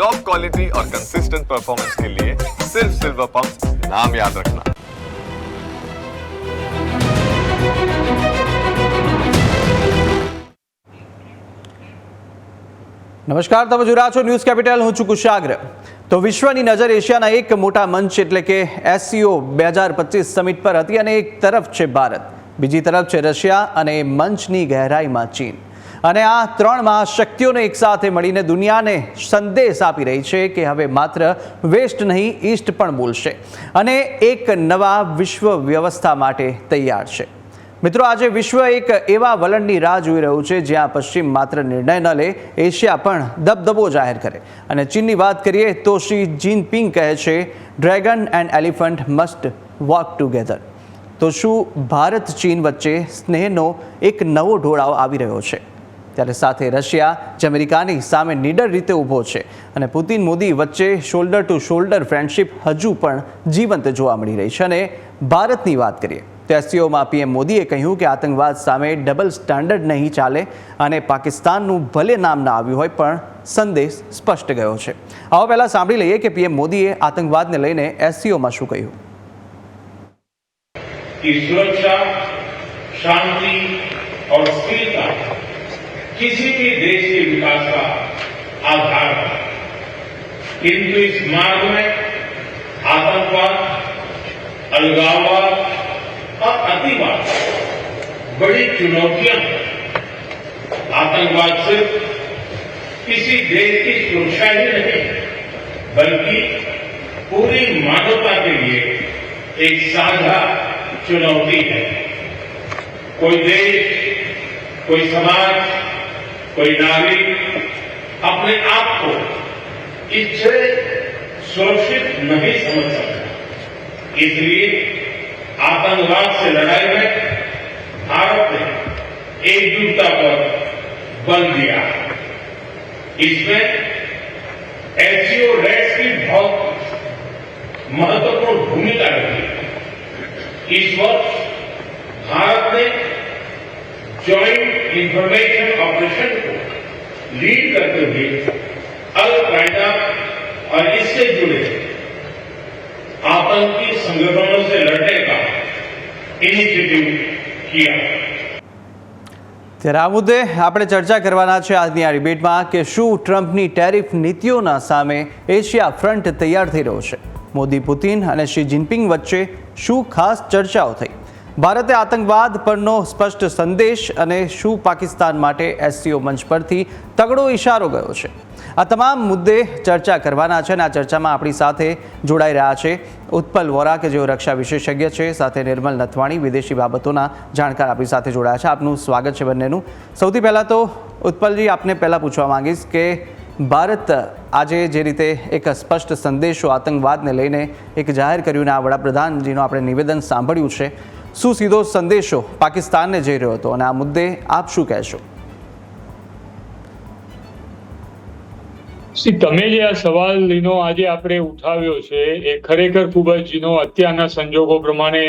Top quality और consistent performance के लिए सिर्फ सिल्वर पंप नाम याद रखना નમસ્કાર તમે જોઈ રહ્યા છો ન્યૂઝ કેપિટલ હું છું કુશાગ્ર તો વિશ્વની નજર એશિયાના એક મોટા મંચ એટલે કે એસસીઓ બે હજાર પચીસ સમિટ પર હતી અને એક તરફ છે ભારત બીજી તરફ છે રશિયા અને એ મંચની ગહેરાઈમાં ચીન અને આ ત્રણ મહાશક્તિઓને એકસાથે મળીને દુનિયાને સંદેશ આપી રહી છે કે હવે માત્ર વેસ્ટ નહીં, ઈસ્ટ પણ બોલશે અને એક નવા વિશ્વ વ્યવસ્થા માટે તૈયાર છે. મિત્રો, આજે વિશ્વ એક એવા વલણની રાહ જોઈ રહ્યું છે જ્યાં પશ્ચિમ માત્ર નિર્ણય ન લે, એશિયા પણ દબદબો જાહેર કરે. અને ચીનની વાત કરીએ તો શ્રી જિનપિંગ કહે છે dragon and elephant must walk together તો શું ભારત ચીન વચ્ચે સ્નેહનો એક નવો ઢોળાવ આવી રહ્યો છે? ત્યારે સાથે રશિયા જે અમેરિકાની સામે નીડર રીતે ઊભો છે અને પુતિન મોદી વચ્ચે શોલ્ડર ટુ શોલ્ડર ફ્રેન્ડશિપ હજુ પણ જીવંત જોવા મળી રહી છે અને ભારતની વાત કરીએ તો એસસીઓમાં પીએમ મોદીએ કહ્યું કે આતંકવાદ સામે ડબલ સ્ટાન્ડર્ડ નહીં ચાલે અને પાકિસ્તાનનું ભલે નામ ના આવ્યું હોય પણ સંદેશ સ્પષ્ટ ગયો છે આવો પહેલાં સાંભળી લઈએ કે પીએમ મોદીએ આતંકવાદને લઈને એસસીઓમાં શું કહ્યું की सुरक्षा शांति और स्थिरता किसी भी देश के विकास का आधार है किंतु इस मार्ग में आतंकवाद, अलगाववाद और अतिवाद, बड़ी चुनौतियाँ हैं। आतंकवाद सिर्फ़ किसी देश की सुरक्षा ही नहीं, बल्कि पूरी मानवता के लिए एक साझा चुनौती है। कोई देश, कोई समाज कोई नागरिक अपने आप को इससे सुरक्षित नहीं समझ सकता। इसलिए आतंकवाद से लड़ाई में भारत ने एकजुटता पर बल दिया। इसमें एससीओ रेट्स की बहुत महत्वपूर्ण भूमिका रही। इस वर्ष भारत ने ज्वाइंट इंफॉर्मेशन ऑपरेशन को लीड करते हुए अल कायदा और इससे जुड़े आतंकी संगठनों से लड़ने का इनिशिएटिव किया ત્યારે આ મુદ્દે આપણે ચર્ચા કરવાના છે આજની આ ડિબેટમાં કે શું ટ્રમ્પની ટેરિફ નીતિઓના સામે એશિયા ફ્રન્ટ તૈયાર થઈ રહ્યો છે મોદી પુતિન અને શી જિનપિંગ વચ્ચે શું ખાસ ચર્ચાઓ થઈ ભારતે આતંકવાદ પરનો સ્પષ્ટ સંદેશ અને શું પાકિસ્તાન માટે એસસીઓ મંચ પરથી તગડો ઇશારો ગયો છે. આ તમામ મુદ્દે ચર્ચા કરવાના છે અને આ ચર્ચામાં આપણી સાથે જોડાઈ રહ્યા છે ઉત્પલ વોરા કે જેઓ રક્ષા વિશેષજ્ઞ છે, સાથે નિર્મલ નથવાણી, વિદેશી બાબતોના જાણકાર આપણી સાથે જોડાયા છે. આપનું સ્વાગત છે બંનેનું. સૌથી પહેલાં તો ઉત્પલજી, આપને પહેલાં પૂછવા માંગીશ કે ભારત આજે જે રીતે એક સ્પષ્ટ સંદેશો આતંકવાદને લઈને એક જાહેર કર્યું ને આ વડાપ્રધાનજીનું આપણે નિવેદન સાંભળ્યું છે શું સીધો સંદેશો પાકિસ્તાનને જઈ રહ્યો હતો? અને આ મુદ્દે આપ શું કહેશો? તમે જે આ સવાલ લીનો આજે આપણે ઉઠાવ્યો છે, એ ખરેખર ખૂબ જ નો અત્યારના સંજોગો પ્રમાણે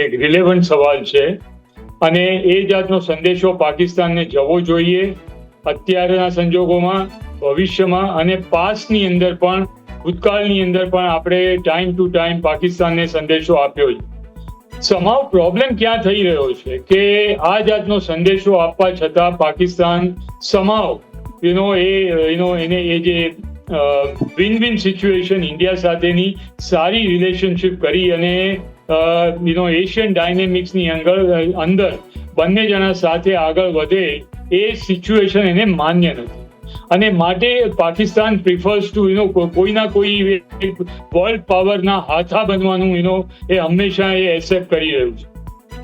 એક રિલેવન્ટ સવાલ છે. અને એ જાતનો સંદેશો પાકિસ્તાનને જવો જોઈએ અત્યારના સંજોગોમાં, ભવિષ્યમાં અને પાસની અંદર પણ, ભૂતકાળની અંદર પણ આપણે ટાઈમ ટુ ટાઈમ પાકિસ્તાનને સંદેશો આપ્યો છે. સમાવ પ્રોબ્લેમ ક્યાં થઈ રહ્યો છે કે આ જાતનો સંદેશો આપવા છતાં પાકિસ્તાન સમાવ યુનો એ યુનો એને એ જે વિન વિન સિચ્યુએશન ઇન્ડિયા સાથેની સારી રિલેશનશિપ કરી અને યુનો એશિયન ડાયનેમિક્સની અંદર અંદર બંને જણા સાથે આગળ વધે એ સિચ્યુએશન એને માન્ય નથી અને માટે પાકિસ્તાન પ્રિફર્સ ટુ યુ કોઈના કોઈ વર્લ્ડ પાવરના હાથા બનવાનું યુ એ હંમેશા એ એક્સેપ્ટ કરી રહ્યું છે.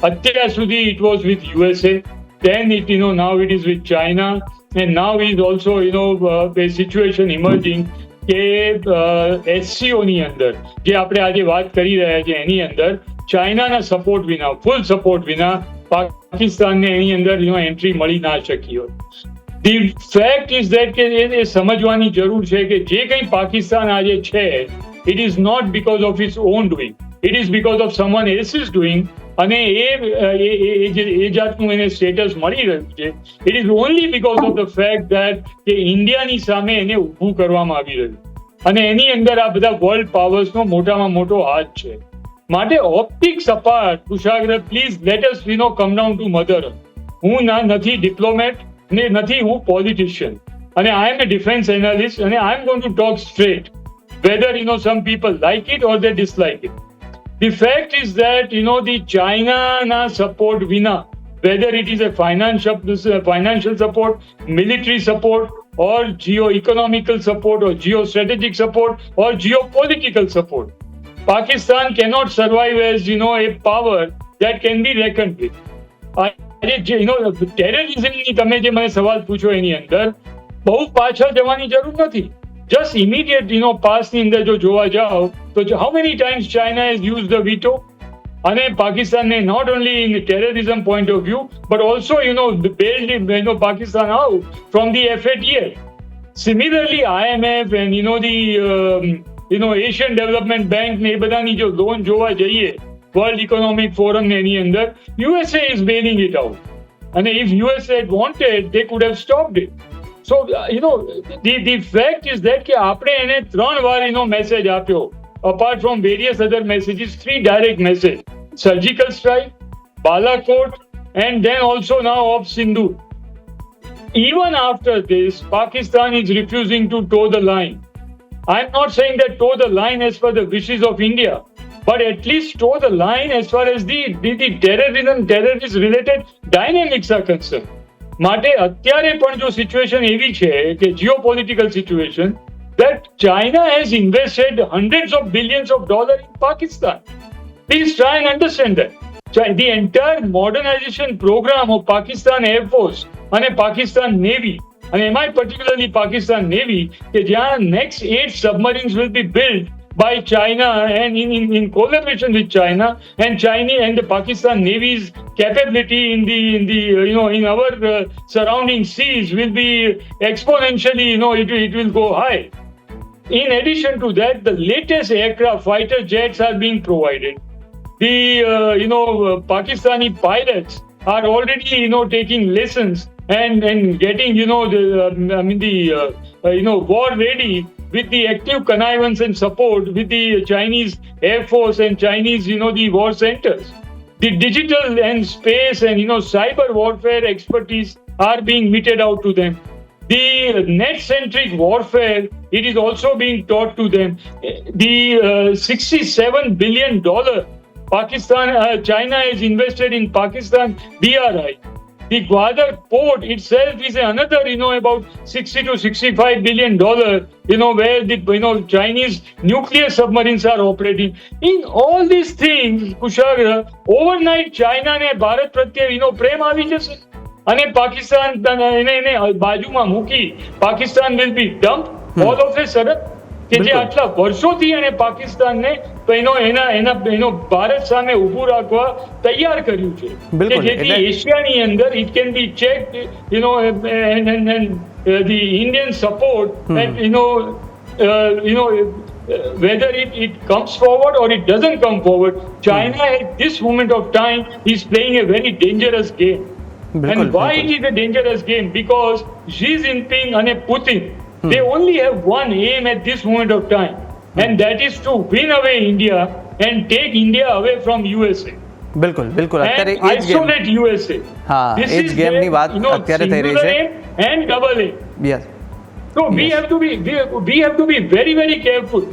અત્યાર સુધી it was with USA then it you know now it is with china and now is also you know uh, કે એસસીઓ ની અંદર જે આપણે આજે વાત કરી રહ્યા છીએ એની અંદર ચાઇનાના સપોર્ટ વિના ફૂલ સપોર્ટ વિના પાકિસ્તાનને એની અંદર એન્ટ્રી મળી ના શકી હોય. ધી ફેક્ટ ઇઝ ધેટ કે એ સમજવાની જરૂર છે કે જે કંઈ પાકિસ્તાન આજે છે it is not because of its on doing it is because of someone else is doing અને એ એ જાતનું એને સ્ટેટસ મળી રહ્યું છે. It is only because of the fact that કે ઇન્ડિયાની સામે એને ઊભું કરવામાં આવી રહ્યું. અને એની અંદર આ બધા વર્લ્ડ પાવર્સનો મોટામાં મોટો હાથ છે. માટે ઓપ્ટિક્સ સપાટ Kushagra please let us we know come down to mother હું ના, નથી ડિપ્લોમેટ ને નથી હું પોલિટિશિયન અને I M A defence analyst અને I am going to talk straight whether you know some people like it or they dislike it. The fact is that you know the China na support vina, whether it is a financial financial support, military support, or geo-economical support, or geostrategic support, or geopolitical support. Pakistan cannot survive as you know a power that can be reckoned with. આજે જે ટેરરિઝમની તમે જે મને સવાલ પૂછો એની અંદર, બહુ પાછળ જવાની જરૂર નથી. જસ્ટ ઇમિડિયેટ યુનો પાસની અંદર જો જોવા જાઓ, તો how many times China is use the veto અને પાકિસ્તાનને not only in terrorism point of view but also you know bailed you Pakistan out from the FATL similarly IMF and you know the you Asian development bank ને એ બધાની જો loan જોવા જઈએ world economic forum ને એની અંદર USA is bailing it out અને if USA wanted they could have stopped it so you know the the fact is that કે આપણે એને ત્રણ વાર એનો મેસેજ આપ્યો apart from various other messages three direct message surgical strike Balakot and then also now of Sindhu even after this, Pakistan is refusing to toe the line. I'm not saying that toe the line as per the wishes of India, but at least toe the line as far as the, the, the terrorism, terrorist related dynamics are concerned. માટે અત્યારે પણ જો situation એવી છે કે geopolitical situation that China has invested hundreds of billions of dollars in Pakistan. Please try and understand that. Chi- The entire modernization program of Pakistan Air Force અને Pakistan navy અને એમાં પર્ટિક્યુલરલી પાકિસ્તાન નેવી કે જ્યાં next at submarines will be build by China and in, in, in collaboration with China and China and the Pakistan Navy's capability in the in the uh, you know in our uh, surrounding seas will be exponentially you know it, it will go high. In addition to that, the latest aircraft fighter jets are being provided. The uh, you know uh, Pakistani pilots are already you know taking lessons and and getting you know the um, I mean the uh, uh, you know war ready with the active connivance and support with the Chinese Air Force and Chinese you know the war centers. The digital and space and you know cyber warfare expertise are being meted out to them. The net centric warfare it is also being taught to them. The uh, 67 billion dollar pakistan uh, china has invested in pakistan bri the gwadar port itself is another you know about 60 to 65 billion dollar you know where the you know chinese nuclear submarines are operating in all these things kushagra overnight china ને ભારત પ્રત્યે you know પ્રેમ આવી જશે અને પાકિસ્તાન એને એને બાજુમાં મૂકી Pakistan will be dump all of a sudden કે જે. આટલા વર્ષોથી એને પાકિસ્તાનને એનો એના એના એનો ભારત સામે ઊભું રાખવા તૈયાર કર્યું છે કે જેથી એશિયાની અંદર it can be check you know and and and the Indian support and you know you know whether it, it comes forward or it doesn't come forward, China at this moment of time is playing a very dangerous game. બિલકુલ, and why બિલકુલ. it is a dangerous game? Because Xi Jinping and Putin, they only have one aim at this moment of time, and that is to win away India and take India away from USA. બિલકુલ બિલકુલ અત્યારે And એ જ game isolate USA. હા, This એ જ is ગેમની their, વાત you know, અત્યારે થઈ રહી singular છે. aim And double aim. Yes So we Yes. have to be we, we have to be very very careful.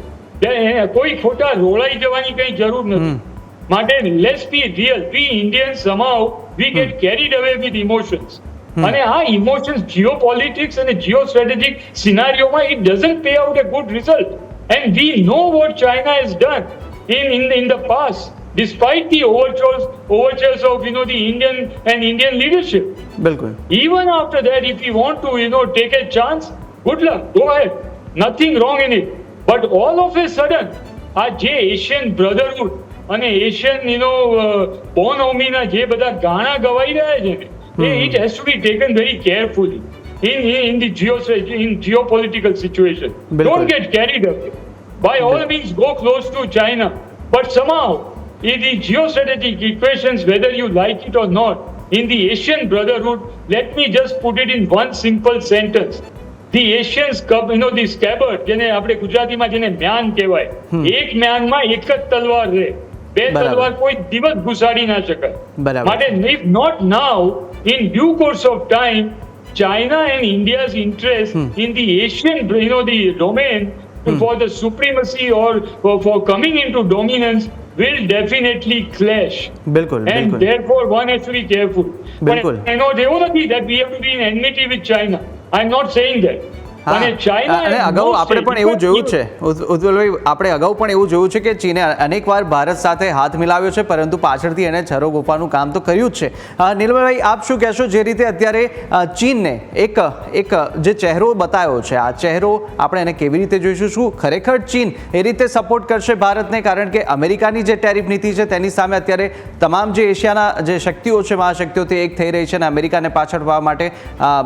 કે કોઈ ખોટા રોળાઈ જવાની કઈ જરૂર નથી માટે let's be real we Indian સમાઉ we get carried away with emotions અને આ ઇમોશન્સ જીઓ પોલિટિક્સ અને Jio strategic સિનારીઓમાં it doesn't pay out a good result and we know what China has done in in in the past despite the overtures overtures of you know the indian and indian leadership બિલકુલ even after that, if you want to, you know, take a chance, good luck, go ahead. Nothing wrong in it. But all of a sudden, આ જે Asian Brotherhood અને Asian you know બોનોમીના જે બધા ગાણા ગવાઈ રહ્યા છે ને it has to be taken very carefully in in, in the geo in geopolitical situation don't get carried away by all means go close to china but somehow in the geostrategic equations, whether you like it or not, in the Asian Brotherhood, let me just put it in one simple sentence. The Asian scab, you know, the scabbard, જેને આપણે ગુજરાતીમાં જેને મ્યાન કહેવાય એક મ્યાનમાં એક જ તલવાર રહે બે તલવાર કોઈ દિવસ ઘુસાડી ના શકાય માટે not now in due course of time china and india's interest in the asian you know the domain for the supremacy or for, for coming into dominance will definitely clash બિલકુલ and therefore one has to be careful બિલકુલ. એનો એવું નથી that we have to be in enmity with china i'm not saying that અને અને અગાઉ આપણે પણ એવું જોયું છે. ઉત્પલભાઈ આપણે અગાઉ પણ એવું જોયું છે કે ચીને અનેકવાર ભારત સાથે હાથ મિલાવ્યો છે પરંતુ પાછળથી એને છરો ગોપાનું કામ તો કર્યું જ છે. અ, આપ શું કહેશો જે રીતે અત્યારે ચીનને એક એક જે ચહેરો બતાવ્યો છે આ ચહેરો આપણે એને કેવી રીતે જોઈશું શું ખરેખર ચીન એ રીતે સપોર્ટ કરશે ભારતને? કારણ કે અમેરિકાની જે ટેરિફ નીતિ છે તેની સામે અત્યારે તમામ જે એશિયાના જે શક્તિઓ છે મહાશક્તિઓ તે એક થઈ રહી છે અને અમેરિકાને પાછળ પાડવા માટે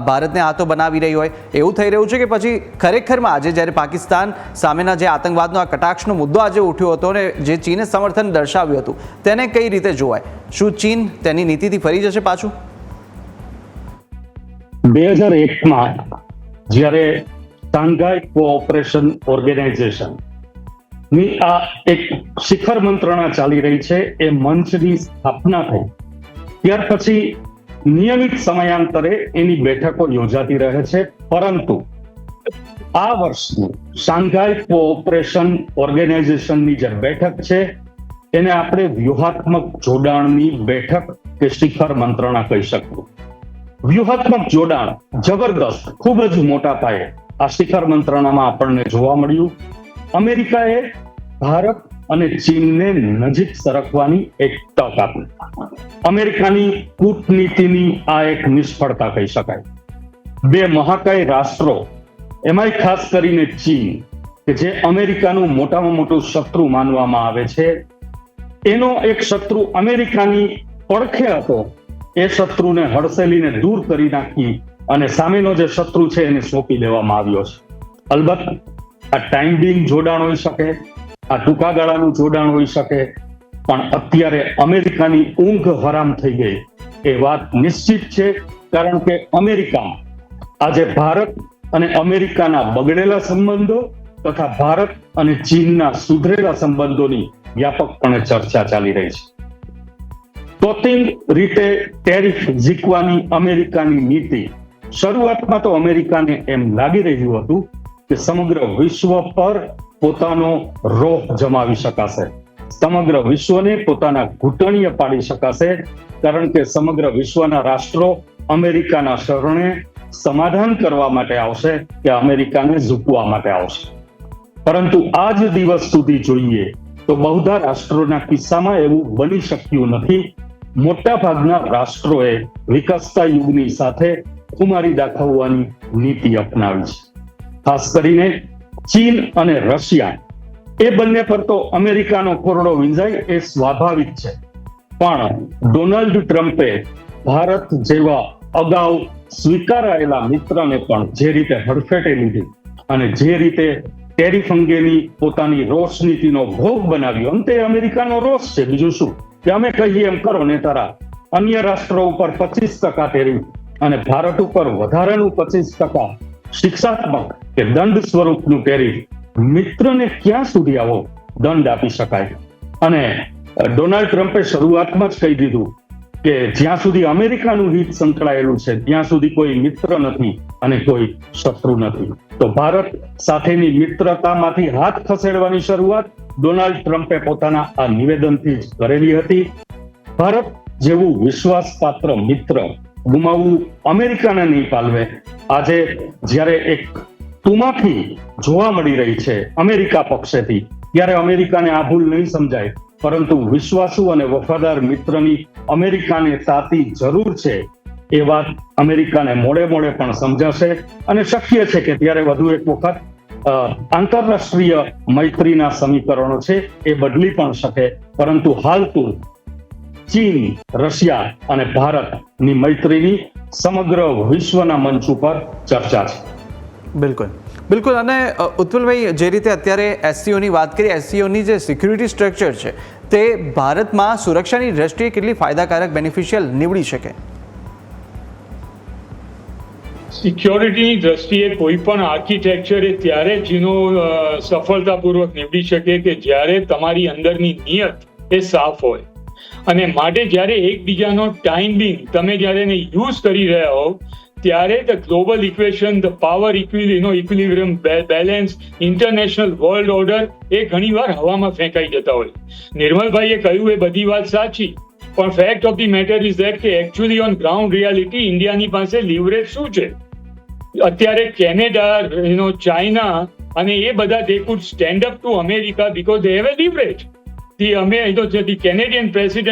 ભારતને હાથો બનાવી રહી હોય. એવું થઈ રહ્યું છે કે પછી ખરેખરમાં આજે જ્યારે પાકિસ્તાન સામેના જે આતંકવાદનો આ કટાક્ષનો મુદ્દો આજે ઉઠ્યો હતો અને જે ચીને સમર્થન દર્શાવ્યું હતું, તેને કઈ રીતે જોવાય? શું ચીન તેની નીતિથી ફરી જશે પાછું? બે હજાર એકમાં જ્યારે શાંઘાઈ કોઓપરેશન ઓર્ગેનાઇઝેશનની આ એક શિખર મંત્રણા ચાલી રહી છે, એ મંચની સ્થાપના થઈ. ત્યાર પછી નિયમિત સમયાંતરે એની બેઠકો યોજાતી રહે છે, પરંતુ આ વર્ષનું શાંઘાઈ કોઓપરેશન ઓર્ગેનાઇઝેશનની જે બેઠક છે, એને આપણે વ્યૂહાત્મક જોડાણની બેઠક કે શિખર મંત્રણા કહી શકું વ્યૂહાત્મક જોડાણ જબરદસ્ત, ખૂબ જ મોટા પાયે આ શિખર મંત્રણામાં આપણને જોવા મળ્યું. અમેરિકાએ ભારત અને ચીનને નજીક સરકવાની એક તક આપી. અમેરિકાની કૂટનીતિની આ એક નિષ્ફળતા કહી શકાય. બે મહાકાય રાષ્ટ્રો એમાંય ખાસ કરીને ચીન, કે જે અમેરિકાનું મોટામાં મોટું શત્રુ માનવામાં આવે છે. એનો એક શત્રુ અમેરિકાની પડખે હતો. એ શત્રુને હડસેલીને દૂર કરી નાખી અને સામેનો જે શત્રુ છે એને સોંપી દેવામાં આવ્યો છે. અલબત્ત, આ ટાઈમ બિંગ જોડાણ હોઈ શકે, આ ટૂંકા ગાળાનું જોડાણ હોઈ શકે, પણ અત્યારે અમેરિકાની ઊંઘ હરામ થઈ ગઈ. એ વાત નિશ્ચિત છે, કારણ કે અમેરિકા આજે ભારત અને અમેરિકાના બગડેલા સંબંધો તથા ભારત અને ચીનના સુધરેલા સંબંધોની વ્યાપકપણે ચર્ચા ચાલી રહી છે. તોતિંગ રીતે ટેરિફ ઝીકવાની અમેરિકાની નીતિ શરૂઆતમાં તો અમેરિકાને એમ લાગી રહ્યું હતું કે સમગ્ર વિશ્વ પર પોતાનો રોહ જમાવી શકાશે. સમગ્ર વિશ્વને પોતાના ઘૂંટણીએ પાડી શકાશે, કારણ કે સમગ્ર વિશ્વના રાષ્ટ્રો અમેરિકાના શરણે સમાધાન કરવા માટે આવશે કે અમેરિકાને ઝૂકવા માટે આવશે. પરંતુ આજ દિવસ સુધી જોઈએ તો બહુધા રાષ્ટ્રોના કિસ્સામાં એવું બની શક્યું નથી. મોટા રાષ્ટ્રોએ વિકસતા યુગની સાથે કુમારી દાખવવાની નીતિ અપનાવી છે. ખાસ કરીને ચીન અને રશિયા. એ બંને પર તો અમેરિકાનો કોરડો વિંજાય એ સ્વાભાવિક છે. પણ ડોનાલ્ડ ટ્રમ્પે ભારત જેવા અગાઉ સ્વીકારાયેલા મિત્રને પણ જે રીતે હડફેટે લીધી અને જે રીતે ટેરિફ અંગેની પોતાની રોષ નીતિનો ભોગ બનાવ્યો. અંતે અમેરિકાનો રોષ છે. બીજું શું? કે અમે કહીએ એમ કરો ને તારા અન્ય રાષ્ટ્રો ઉપર પચીસ ટકા ટેરિફ અને ભારત ઉપર વધારાનું પચીસ ટકા શિક્ષાત્મક કે દંડ સ્વરૂપનું ટેરિફ મિત્રને ક્યાં સુધી આવો? દંડ આપી શકાય. અને ડોનાલ્ડ ટ્રમ્પે શરૂઆતમાં જ કહી દીધું કે જ્યાં સુધી અમેરિકાનું હિત સંકળાયેલું છે, ત્યાં સુધી કોઈ મિત્ર નથી અને કોઈ શત્રુ નથી. તો ભારત સાથેની મિત્રતામાંથી હાથ ખસેડવાની શરૂઆત ડોનાલ્ડ ટ્રમ્પે પોતાના આ નિવેદનથી જ કરેલી હતી. ભારત જેવું વિશ્વાસપાત્ર મિત્ર ગુમાવવું અમેરિકાને નહીં પાલવે. આજે જ્યારે એક તુમાખી જોવા મળી રહી છે અમેરિકા પક્ષેથી, ત્યારે અમેરિકાને આ ભૂલ નહીં સમજાય. પરંતુ વિશ્વાસુ અને વફાદાર મિત્રની અમેરિકાને તાતી જરૂર છે. એ વાત અમેરિકાને મોડે મોડે પણ સમજાશે અને શક્ય છે કે ત્યારે વધુ એક વખત આંતરરાષ્ટ્રીય મૈત્રીના સમીકરણો છે એ બદલી પણ શકે. પરંતુ હાલ તો ચીન, રશિયા અને ભારતની મૈત્રીની સમગ્ર વિશ્વના મંચ ઉપર ચર્ચા છે. બિલકુલ. બિલકુલ, અને ઉત્પલભાઈ, જે રીતે અત્યારે એસસીઓની વાત કરી, એસસીઓની જે સિક્યુરિટી સ્ટ્રક્ચર છે, તે ભારતમાં સુરક્ષાની દ્રષ્ટિએ કેટલી ફાયદાકારક બેનિફિશિયલ નીવડી શકે? સિક્યોરિટીની દ્રષ્ટિએ કોઈ પણ આર્કિટેક્ચર એ ત્યારે જ એનો સફળતાપૂર્વક નીવડી શકે કે જ્યારે તમારી અંદરની નિયત એ સાફ હોય. અને માટે જ્યારે એકબીજાનો ટાઈમિંગ તમે જ્યારે એને યુઝ કરી રહ્યા હો ત્યારે the global equation the power ઇક્વિલિનો equilibrium balance international world order એ ઘણીવાર હવામાં ફેંકાઈ જતા હોય. નિર્મલભાઈએ કહ્યું એ બધી વાત સાચી. પણ fact of the matter is that કે એકચ્યુઅલી ઓન ગ્રાઉન્ડ રિયાલિટી ઇન્ડિયાની પાસે લીવરેજ શું છે? અત્યારે કેનેડા યુનો ચાઇના અને એ બધા they could stand up to America because they have a leverage the અમે you know, the, the Canadian you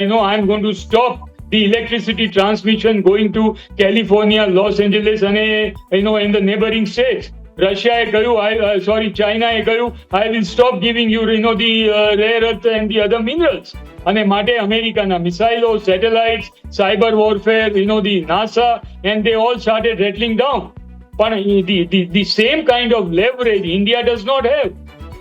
you know I'm going to stop the electricity transmission going to California, Los Angeles, and uh, you know in the neighboring states. Russia એ કહ્યું I uh, sorry China એ કહ્યું I will stop giving you you know the uh, rare earth and the other minerals. અને માટે અમેરિકાના મિસાઇલો satellites cyber warfare you know the NASA and they all started rattling down. પણ the, the, the same kind of leverage India does not have.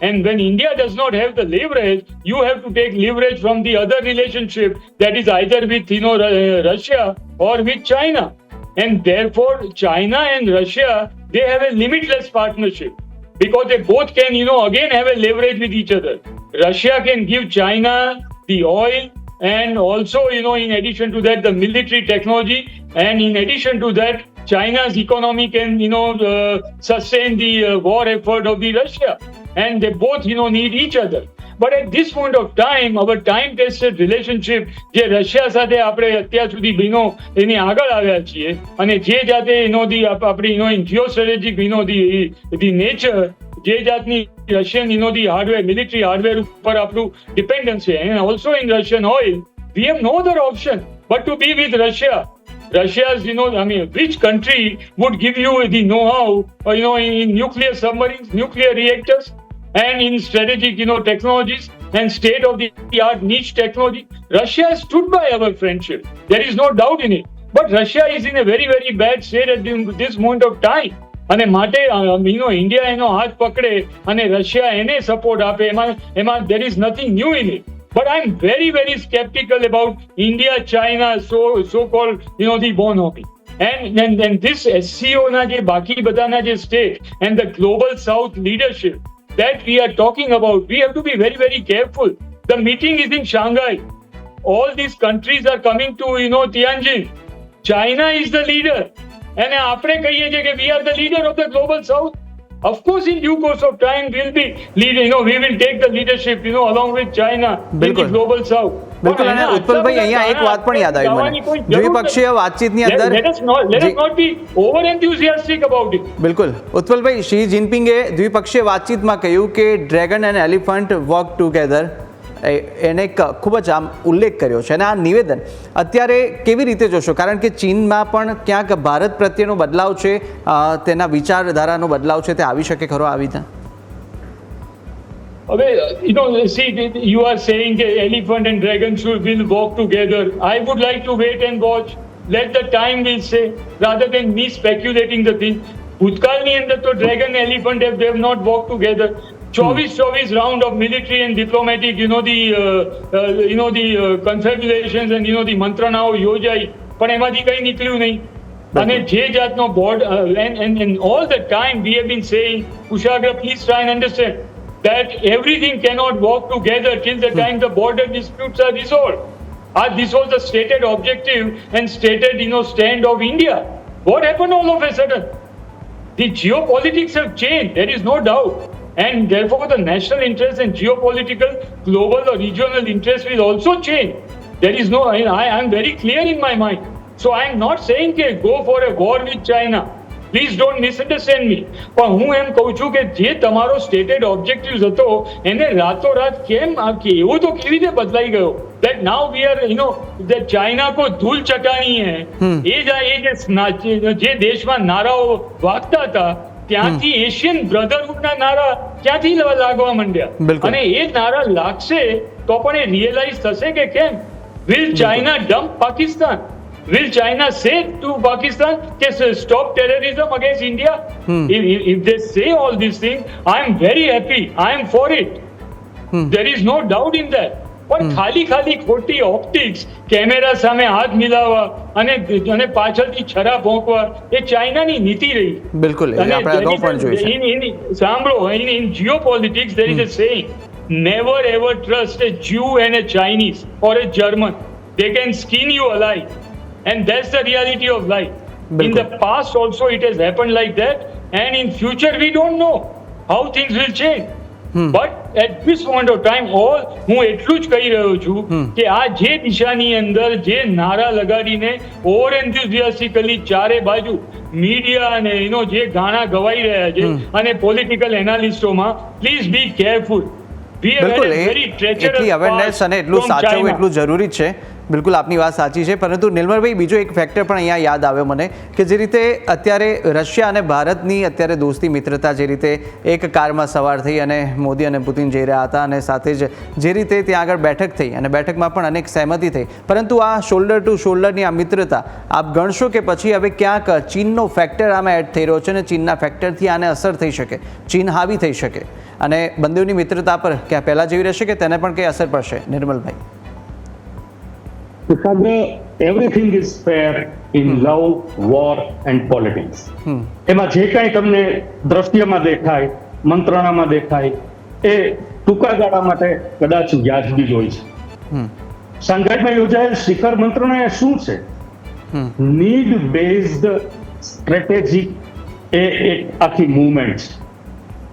And when India does not have the leverage, you have to take leverage from the other relationship that is either with you know Russia or with China. And therefore, China and Russia they have a limitless partnership because they both can you know again have a leverage with each other. Russia can give China the oil and also you know in addition to that the military technology and in addition to that China's economy can you know uh, sustain the uh, war effort of the Russia and they both you know need each other but at this point of time our time tested relationship જે Russia સાથે આપણે અત્યાર સુધી બહેનો એની આગળ આવ્યા છીએ અને જે જાતે એનો દી આપ- આપણી એનો જીઓ સ્ટ્રેટેજિક એનો દી દી નેચર જે જાતની રશિયન એનો દી હાર્ડવેર મિલિટરી હાર્ડવેર ઉપર આપણું ડિપેન્ડન્સ છે and also in Russian oil we have no other option but to be with Russia. Russia's, you know, I mean, which country would give you the know-how, uh, you know, in nuclear submarines, nuclear reactors, and in strategic, you know, technologies and state-of-the-art niche technology? Russia has stood by our friendship. There is no doubt in it. But Russia is in a very, very bad state at the- this moment of time. અને માટે you know India એનો હાથ પકડે અને Russia એને support આપે એમાં એમાં there is nothing new in it but I am very very sceptical about India China so so call you know the bonhomie and and, and this SCO ના જે બાકી બધાના જે state and the global south leadership that we are talking about we have to be very very careful the meeting is in shanghai all these countries are coming to you know tianjin china is the leader and આપણે કહીએ છીએ કે we are the leader of the global south of course in due course of time we'll be leader you know we will take the leadership you know along with china in the બિલકુલ. global south બિલકુલ અને ઉત્પલભાઈ અહીંયા એક વાત પણ યાદ આવી મને. દ્વિપક્ષીય વાતચીતની અંદર બિલકુલ. ઉત્પલભાઈ શી જિનપિંગે દ્વિપક્ષીય વાતચીતમાં કહ્યું કે dragon and elephant work together એને ખૂબ જ આમ ઉલ્લેખ કર્યો છે. અને આ નિવેદન અત્યારે કેવી રીતે જોશો? કારણ કે ચીનમાં પણ ક્યાંક ભારત પ્રત્યેનો બદલાવ છે તેના વિચારધારાનો બદલાવ છે તે આવી શકે ખરો આવી રીતે? Well, you know, see, you are saying elephant and dragon should will walk together. I would like to wait and watch. Let the time will say, rather than me speculating the thing. ભૂતકાળની અંદર તો dragon elephant have they have not walked together. ચોવીસ ચોવીસ round of military and diplomatic you know the you know the confabulation and you know the મંત્રણાઓ યોજાઈ પણ એમાંથી કંઈ નીકળ્યું નહીં અને જે જાતનો board and all the time we have been saying Kushagra please try and understand that everything cannot walk together till the time the border disputes are resolved. Ah, this was the stated objective and stated, you know, stand of India. What happened all of a sudden? The geopolitics have changed, there is no doubt. And therefore, the national interest and geopolitical, global or regional interest will also change. There is no, I am very clear in my mind. So I am not saying that go for a war with China. Please don't misunderstand me પણ હું એમ કહું છું કે જે તમારો stated objective હતો એને રાતોરાત કેમ કે એવું તો કેવી રીતે બદલાઈ ગયો? That now we are you know that China કો ધૂલ ચટાણી હે. એ જ એ જે દેશમાં નારાઓ વાગતા હતા ત્યાંથી એશિયન બ્રધરહુડના નારા ક્યાંથી લાગવા માંડ્યા? અને એ નારા લાગશે તો પણ એ રિયલાઇઝ થશે કે કેમ? Will China dump Pakistan Will China say to Pakistan, "Yes, stop terrorism against India"? If, if, if they say all these things, I am very happy. I am for it. There is no doubt in that. પણ ખાલી ખાલી ખોટી optics camera સામે હાથ મિલાવવા અને અને પાછળથી છરા ભોંકવા એ ચાઇનાની નીતિ રહી બિલકુલ એ આપણે અગાઉ પણ જોયું છે સાંભળો in, in geopolitics there is a saying never ever trust a Jew and a Chinese or a German they can skin you alive and that's the reality of life. In the past also it has happened like that. And in future we don't know how things will change. But at this point of time all હું એટલું જ કહી રહ્યો છું કે આ જે દિશાની અંદર જે નારા લગાડીને ઓવર એન્થ્યુઝિયાસ્ટિકલી ચારે બાજુ મીડિયા અને એનો જે ગાણા ગવાઈ રહ્યા છે અને પોલિટિકલ એનાલિસ્ટોમાં પ્લીઝ બી કેરફુલ બિલકુલ એટલી અવેરનેસ અને એટલું સાચવવું એટલું જરૂરી છે. બિલકુલ આપની વાત સાચી છે. પરંતુ નિર્મલભાઈ બીજો એક ફેક્ટર પણ અહીંયા યાદ આવ્યો મને કે જે રીતે અત્યારે રશિયા અને ભારતની અત્યારે દોસ્તી મિત્રતા જે રીતે એક કારમાં સવાર થઈ અને મોદી અને પુતિન જઈ રહ્યા હતા અને સાથે જ જે રીતે ત્યાં આગળ બેઠક થઈ અને બેઠકમાં પણ અનેક સહેમતી થઈ. પરંતુ આ શોલ્ડર ટુ શોલ્ડરની આ મિત્રતા આપ ગણશો કે પછી હવે ક્યાંક ચીનનો ફેક્ટર આમાં એડ થઈ રહ્યો છે અને ચીનના ફેક્ટરથી આને અસર થઈ શકે, ચીન હાવી થઈ શકે. અને બંનેની મિત્રતા પર ક્યાં પહેલાં જેવી રહેશે કે તેને પણ કંઈ અસર પડશે? Nirmalbhai. Kushagra everything is fair in love war and politics એમાં જે કાંઈ તમને દ્રશ્યમાં દેખાય મંત્રણામાં દેખાય એ ટૂંકા ગાળા માટે કદાચ વ્યાજબી જ હોય છે. શાંઘાઈમાં યોજાયેલ શિખર મંત્રણા એ શું છે? નીડ બેઝડ સ્ટ્રેટેજી એ એક આખી મુવમેન્ટ છે.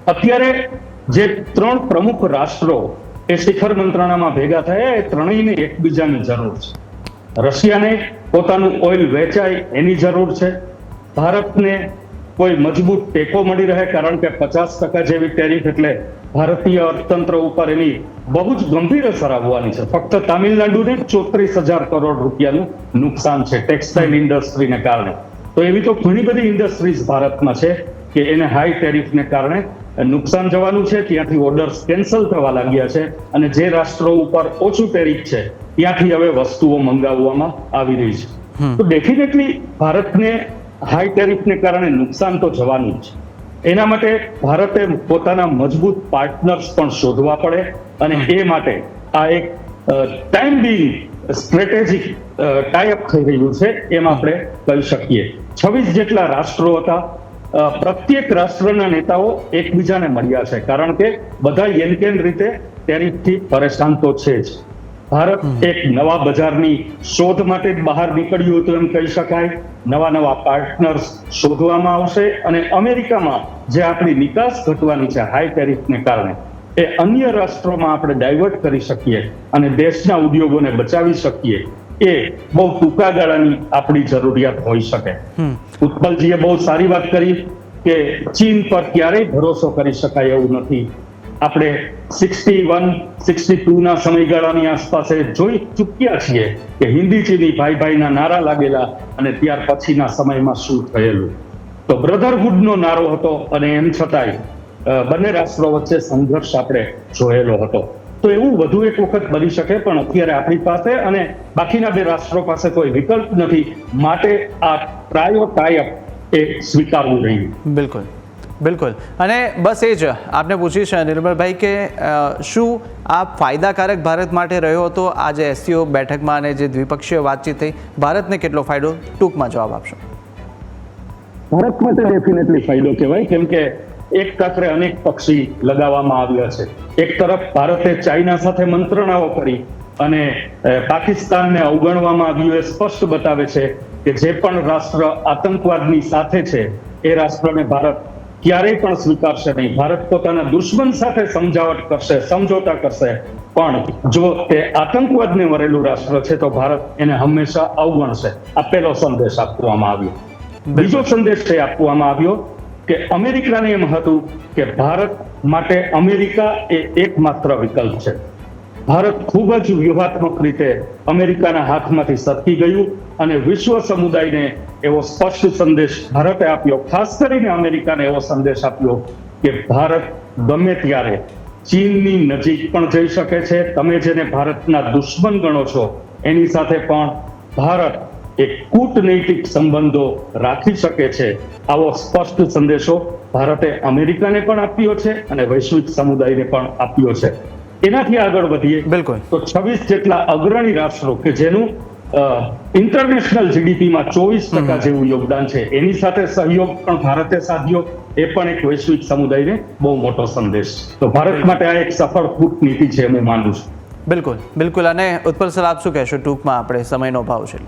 અત્યારે જે ત્રણ પ્રમુખ રાષ્ટ્રો એ શિખર મંત્રણામાં ભેગા થયા એ ત્રણેયને એકબીજાની જરૂર છે. રશિયાને પોતાનું ઓઇલ વેચાય એની જરૂર છે. ભારતને કોઈ મજબૂત ટેકો મળી રહે કારણ કે પચાસ ટકા જેવી ટેરિફ એટલે ભારતીય અર્થતંત્ર ઉપર એની બહુ જ ગંભીર અસર આવવાની છે. ફક્ત તામિલનાડુને ચોત્રીસ હજાર કરોડ રૂપિયાનું નુકસાન છે ટેક્સટાઇલ ઇન્ડસ્ટ્રીને કારણે. તો એવી તો ઘણી બધી ઇન્ડસ્ટ્રીઝ ભારતમાં છે કે એને હાઈ ટેરિફને કારણે નુકસાન જવાનું છે ત્યાંથી ઓર્ડર્સ કેન્સલ થવા લાગ્યા છે અને જે રાષ્ટ્રો ઉપર ઓછું ટેરિફ છે ત્યાંથી હવે વસ્તુઓ મંગાવવામાં આવી રહી છે. તો ડેફિનેટલી ભારતને હાઈ ટેરિફને કારણે નુકસાન તો જવાનું જ. છે એના માટે ભારતે પોતાના મજબૂત પાર્ટનર્સ પણ શોધવા પડે અને એ માટે આ એક ટાઈમ બિંગ સ્ટ્રેટેજિક ટાઈઅપ થઈ રહ્યું છે એમ આપણે કહી શકીએ. છવ્વીસ જેટલા રાષ્ટ્રો હતા પ્રત્યેક રાષ્ટ્રના નેતાઓ એકબીજાને મળ્યા છે. કારણ કે બધા યનકેન રીતે ટેરિફથી પરેશાન તો છે જ. ભારત એક નવા બજારની શોધ માટે બહાર નીકળ્યું હતું એમ કહી શકાય. નવા નવા પાર્ટનર્સ શોધવામાં આવશે અને અમેરિકામાં જે આપણી નિકાસ ઘટવાની છે હાઈ ટેરિફને કારણે એ અન્ય રાષ્ટ્રોમાં આપણે ડાયવર્ટ કરી શકીએ અને દેશના ઉદ્યોગોને બચાવી શકીએ. એ બહુ ટૂંકા ગાળાની આપણી જરૂરિયાત હોઈ શકે. ઉત્પલજીએ બહુ સારી વાત કરી કે ચીન પર ક્યારેય ભરોસો કરી શકાય એવું નથી. આપણે સિક્સટી વન સિક્સટી ટુ ના સમયગાળાની આસપાસ જોઈ ચૂક્યા છીએ કે હિન્દી ચીની ભાઈ ભાઈના નારા લાગેલા અને ત્યાર પછીના સમયમાં શું થયેલું. તો બ્રધરહુડનો નારો હતો અને એમ છતાંય બંને રાષ્ટ્રો વચ્ચે સંઘર્ષ આપણે જોયેલો હતો. તો એવું વધુ એક વખત બની શકે પણ અત્યારે આપણી પાસે અને બાકીના બે રાષ્ટ્રો પાસે કોઈ વિકલ્પ નથી. માટે આ ટ્રાયો ટાયપ એ સ્વીકારવું રહ્યું બિલકુલ. બિલકુલ. અને બસ એ જ આપને પૂછીશ નિર્મલભાઈ કે શું આ ફાયદાકારક ભારત માટે રહ્યો હતો? આ જે એસસીઓ બેઠકમાં અને જે દ્વિપક્ષીય વાતચીત થઈ ભારતને કેટલો ફાયદો? ટૂંકમાં જવાબ આપશો. ભારત માટે ડેફિનેટલી ફાયદો કહેવાય કેમ કે એક કાતરે અનેક પક્ષી લગાવવામાં આવ્યા છે. એક તરફ ભારતે ચાઇના સાથે મંત્રણાઓ કરી અને પાકિસ્તાનને અવગણવામાં આવ્યું એ સ્પષ્ટ બતાવે છે કે જે પણ રાષ્ટ્ર આતંકવાદની સાથે છે એ રાષ્ટ્રને ભારત ક્યારેય પણ સ્વીકારશે નહીં. ભારત પોતાના દુશ્મન સાથે સમજાવટ કરશે સમજોતા કરશે. પણ જો તે આતંકવાદને વરેલું રાષ્ટ્ર છે તો ભારત એને હંમેશા અવગણશે. આ પહેલો સંદેશ આપવામાં આવ્યો. બીજો સંદેશ છે આપવામાં આવ્યો કે અમેરિકાને એમ હતું કે ભારત માટે અમેરિકા એ એકમાત્ર વિકલ્પ છે. ભારત ખૂબ જ વ્યૂહાત્મક રીતે અમેરિકાના હાથમાંથી સરકી ગયું અને વિશ્વ સમુદાયને એવો સ્પષ્ટ સંદેશ ભારતે આપ્યો, ખાસ કરીને અમેરિકાને એવો સંદેશ આપ્યો કે ભારત ગમે ત્યારે ચીનની નજીક પણ જઈ શકે છે. તમે જેને ભારતના દુશ્મન ગણો છો, એની સાથે પણ ભારત એક કૂટનૈતિક સંબંધો રાખી શકે છે. આવો સ્પષ્ટ સંદેશો ભારતે અમેરિકાને પણ આપ્યો છે અને વૈશ્વિક સમુદાયને પણ આપ્યો છે. એનાથી આગળ વધીએ. બિલકુલ. તો છવ્વીસ જેટલા અગ્રણી રાષ્ટ્રો કે જેનું ઇન્ટરનેશનલ જીડીપીમાં ચોવીસ ટકા જેવું યોગદાન છે એની સાથે સહયોગ પણ ભારતે સાધ્યો. એ પણ એક વૈશ્વિક સમુદાયને બહુ મોટો સંદેશ તો ભારત માટે આ એક સફળ કૂટનીતિ છે હું માનું છું. બિલકુલ બિલકુલ. અને ઉત્પલ સર આપ શું કહેશો ટૂંકમાં આપણે સમયનો ભાવ છે.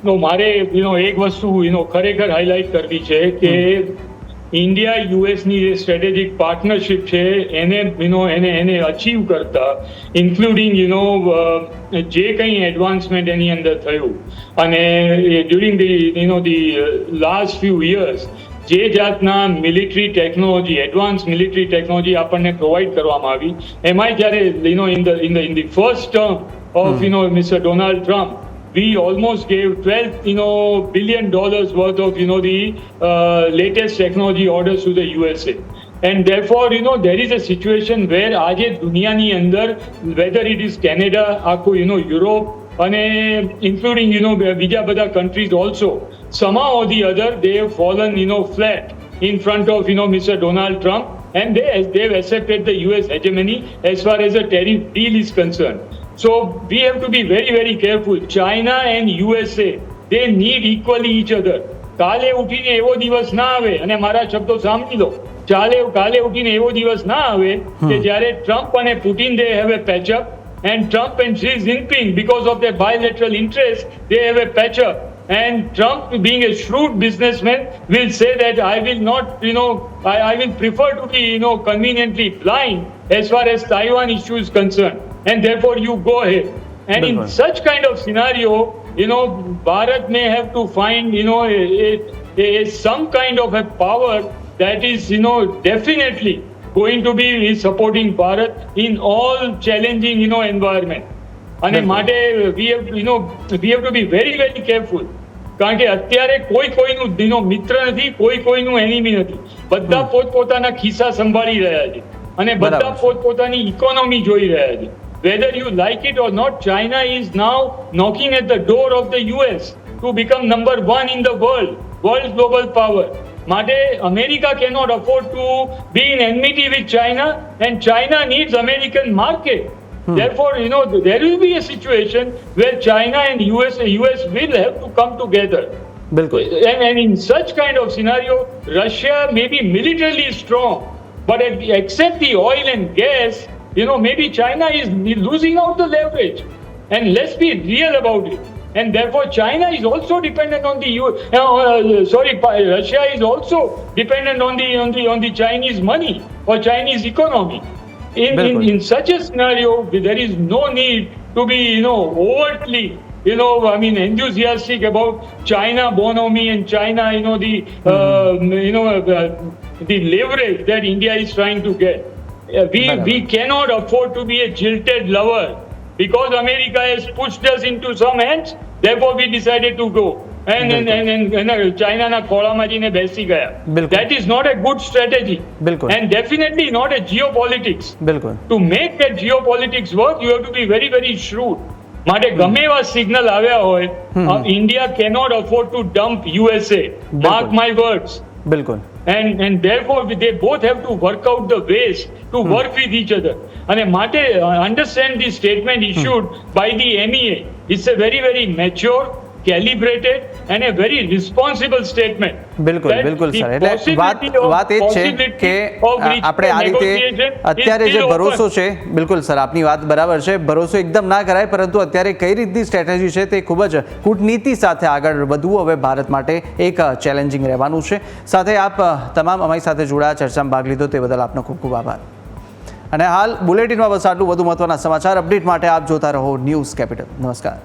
નો મારે યુનો એક વસ્તુ યુનો ખરેખર હાઇલાઇટ કરવી છે કે ઇન્ડિયા યુએસની જે સ્ટ્રેટેજિક પાર્ટનરશિપ છે એને યુનો એને એને અચીવ કરતા ઇન્ક્લુડિંગ યુનો જે કંઈ એડવાન્સમેન્ટ એની અંદર થયું અને during the you know the last few years જે જાતના military technology advance military technology આપણને પ્રોવાઈડ કરવામાં આવી એમાંય જ્યારે you know in the in the in the first term of you know mister Donald Trump we almost gave 12 you know billion dollars worth of you know the uh, latest technology orders to the USA and therefore you know there is a situation where આજે દુનિયાની અંદર whether it is Canada આખું you know Europe અને including you know બીજા બધા countries also somehow or the other they have fallen you know flat in front of you know Mr. Donald Trump and they they've accepted the US hegemony as far as the tariff deal is concerned so we have to be very, very careful. China and USA, they need equally each other. કાલે ઉઠીને એવો દિવસ ના આવે અને મારા શબ્દો સાંભળી લો ચાલે કાલે ઉઠીને એવો દિવસ ના આવે કે જ્યારે ટ્રમ્પ અને Putin they have a patch up and Trump and Xi Jinping because of their bilateral interest they have a patch up and Trump being a shrewd businessman will say that I will not you know I, I will prefer to be you know conveniently blind as far as Taiwan issue is concerned And therefore you go ahead and in Bilkul. such kind of scenario you know Bharat may have to find you know a, a, a, some kind of a power that is you know definitely going to be supporting Bharat in all challenging you know environment અને. માટે we have to, you know we have to be very very careful કારણ કે અત્યારે કોઈ કોઈનું દિનો મિત્ર નથી કોઈ કોઈનું એનિમી નથી બધા પોતપોતાના ખિસ્સા સંભાળી રહ્યા છે અને બધા. પોતપોતાની ઇકોનોમી જોઈ રહ્યા છે whether you like it or not china is now knocking at the door of the us to become number 1 in the world world global power માટે america cannot afford to be in enmity with china and china needs american market therefore you know there will be a situation where china and us us will have to come together બિલકુલ and, and in such kind of scenario, Russia may be militarily strong, but at, except the oil and gas, you know, maybe China is losing out the leverage. And let's be real about it. And therefore, China is also dependent on the U. Uh, uh, sorry, Russia is also dependent on the on the on the Chinese money or Chinese economy. In, in in such a scenario, there is no need to be you know overtly you know, I mean, enthusiastic about China bonhomie and China, you know, the, uh, you know, uh, the leverage that India is trying to get. Uh, we, Barabar. we cannot afford to be a jilted lover because America has pushed us into some hands, therefore we decided to go. And, and, and, and, and uh, China na ખોળામાં જઈને બેસી ગયા. બિલકુલ. That is not a good strategy. બિલકુલ. And definitely not a geopolitics. બિલકુલ to make that geopolitics work, you have to be very, very shrewd. માટે ગમે એવા સિગ્નલ આવ્યા હોય India cannot afford to dump USA mark my words બિલકુલ and and therefore they both have to work out the ways to work with each other અને માટે uh, understand the statement issued by the MEA it's a very very mature and a very responsible statement બિલકુલ બિલકુલ sir એટલે વાત વાત એ જ છે કે આપણે આ રીતે અત્યારે જે ભરોસો છે બિલકુલ સર આપની વાત બરાબર છે. ભરોસો એકદમ ના કરાય પરંતુ અત્યારે કઈ રીતની સ્ટ્રેટેજી છે તે ખૂબ જ કૂટનીતિ સાથે આગળ વધવું હવે ભારત માટે એક ચેલેન્જિંગ રહેવાનું છે. સાથે આપ તમામ અમારી સાથે જોડાયા ચર્ચામાં ભાગ લીધો તે બદલ આપનો ખૂબ ખૂબ આભાર. અને હાલ બુલેટિનમાં બસ આટલું વધુ મહત્વના સમાચાર અપડેટ માટે આપ જોતા રહો ન્યૂઝ કેપિટલ. નમસ્કાર.